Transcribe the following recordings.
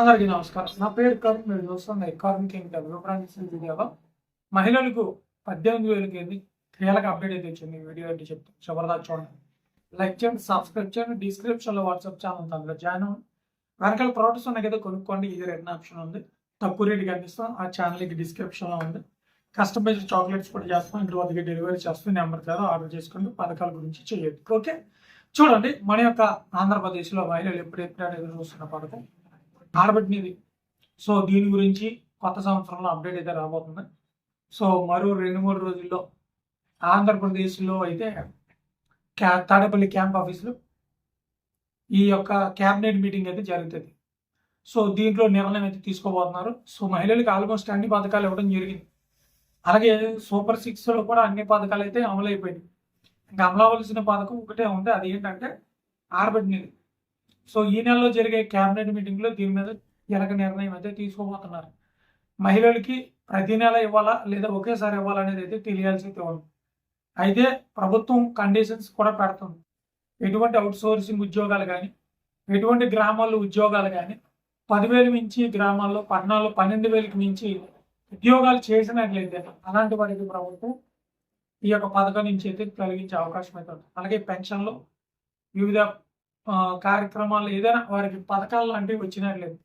అందరికీ నమస్కారం. నా పేరు కరుణ్ మీరు చూస్తున్న కరుణ్ కింగ్ వివరాన్ని వీడియోలో. మహిళలకు పద్దెనిమిది వేలకి ఏంది కీలక అప్డేట్ అయితే వచ్చింది వీడియో అయితే చెప్తాను చివరిదా చూడండి. లైక్ చేయండి సబ్స్క్రైబ్ చేయండి. డిస్క్రిప్షన్లో వాట్సాప్ ఛానల్ అందులో జాయిన్ అవ్వండి. వెనకాల ప్రోడక్ట్స్ ఉన్నాయి కదా కొనుక్కోండి. ఇది రెండు ఆప్షన్ ఉంది. తక్కువ రేటుకి అందిస్తాం. ఆ ఛానల్కి డిస్క్రిప్షన్లో ఉంది. కస్టమైజ్డ్ చాక్లెట్స్ కూడా చేస్తాం. ఇంటి వద్దకి డెలివరీ చేస్తాం. నెంబర్ కదా ఆర్డర్ చేసుకోండి. పథకాల గురించి చేయొద్దు. ఓకే చూడండి మన యొక్క ఆంధ్రప్రదేశ్లో మహిళలు ఎప్పుడెప్పుడు అనేది చూస్తున్న పథకం? ఆడబెట్టినది సో దీని గురించి కొత్త సంవత్సరంలో అప్డేట్ అయితే రాబోతుంది. సో మరో రెండు మూడు రోజుల్లో ఆంధ్రప్రదేశ్లో అయితే క్యా తాడేపల్లి క్యాంప్ ఆఫీసులో ఈ యొక్క క్యాబినెట్ మీటింగ్ అయితే జరుగుతుంది. సో దీంట్లో నిర్ణయం అయితే తీసుకోబోతున్నారు. సో మహిళలకు ఆల్మోస్ట్ అన్ని పథకాలు ఇవ్వడం జరిగింది. అలాగే సూపర్ సిక్స్లో కూడా అన్ని పథకాలు అయితే అమలు అయిపోయినాయి ఇంకా అమలవలసిన పథకం ఒకటే ఉంది. అది ఏంటంటే ఆడబెట్టినది సో ఈ నెలలో జరిగే క్యాబినెట్ మీటింగ్లో దీని మీద కీలక నిర్ణయం అయితే తీసుకోబోతున్నారు. మహిళలకి ప్రతి నెల ఇవ్వాలా లేదా ఒకేసారి ఇవ్వాలా అనేది అయితే తెలియాల్సి ఉంది అయితే ప్రభుత్వం కండిషన్స్ కూడా పెడుతుంది. ఎటువంటి అవుట్సోర్సింగ్ ఉద్యోగాలు కానీ ఎటువంటి గ్రామాల్లో ఉద్యోగాలు కానీ పదివేలు మించి గ్రామాల్లో పట్టణాల్లో పన్నెండు వేలకు మించి ఉద్యోగాలు చేసినట్లయితే అలాంటి వారికి ప్రభుత్వం ఈ యొక్క పథకం నుంచి అయితే తొలగించే అవకాశం అయితే ఉంది. అలాగే పెన్షన్లు వివిధ కార్యక్రమాలు ఏదైనా వారికి పథకాలు లాంటివి వచ్చినట్లేదు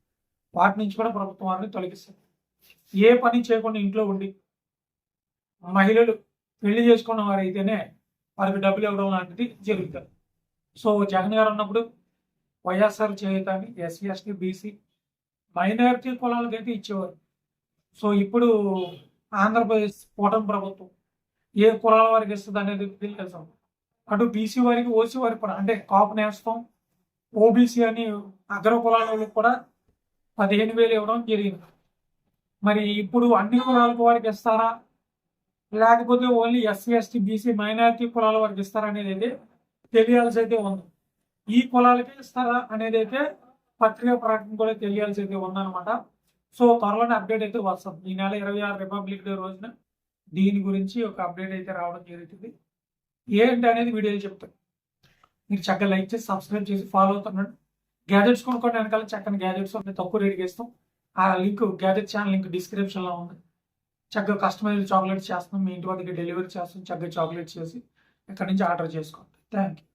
వాటి నుంచి కూడా ప్రభుత్వం వారిని తొలగిస్తుంది. ఏ పని చేయకుండా ఇంట్లో ఉండి మహిళలు పెళ్ళి చేసుకున్న వారైతేనే వారికి డబ్బులు ఇవ్వడం లాంటిది జరుగుతుంది. సో జగన్ గారు ఉన్నప్పుడు వైఎస్ఆర్ చేయుత అని ఎస్సీ ఎస్టీ బీసీ మైనారిటీ కులాలకైతే ఇచ్చేవారు. సో ఇప్పుడు ఆంధ్రప్రదేశ్ కూటమి ప్రభుత్వం ఏ కులాల వారికి ఇస్తుంది అనేది తెలుసు. అటు బీసీ వారికి ఓసీ వారికి కూడా అంటే కాపు నేస్తం ఓబీసీ అని అగ్ర కులాల వాళ్ళకి కూడా పదిహేను వేలు ఇవ్వడం జరిగింది. మరి ఇప్పుడు అన్ని కులాలకు వారికి ఇస్తారా? లేకపోతే only SC ST BC minority కులాల వారికి ఇస్తారా అనేది అయితే తెలియాల్సి అయితే ఉంది. ఈ కులాలకే ఇస్తారా అనేది అయితే పత్రికా ప్రకటన కూడా తెలియాల్సి అయితే ఉందన్నమాట. సో త్వరలోనే అప్డేట్ అయితే వస్తుంది. ఈ నెల ఇరవై ఆరు రిపబ్లిక్ డే రోజున దీని గురించి ఒక అప్డేట్ అయితే రావడం జరుగుతుంది. ఏంటి అనేది వీడియోలు చెప్తాను. మీరు చక్కగా లైక్ చేసి సబ్స్క్రైబ్ చేసి ఫాలో అవుతున్నాడు. గ్యాజెట్స్ కొనుక్కోండి వెనకాల చక్కని గ్యాజెట్స్ ఉన్నాయి. తక్కువ రేట్కి ఇస్తాం. ఆ లింక్ గ్యాజెట్ ఛానల్ లింక్ డిస్క్రిప్షన్లో ఉంది. చక్కగా కస్టమైజ్ చాక్లెట్స్ చేస్తాం మీ ఇంటి వద్దకి డెలివరీ చేస్తాం చక్కగా చాక్లెట్స్ చేసి ఇక్కడ నుంచి ఆర్డర్ చేసుకోండి. Thank you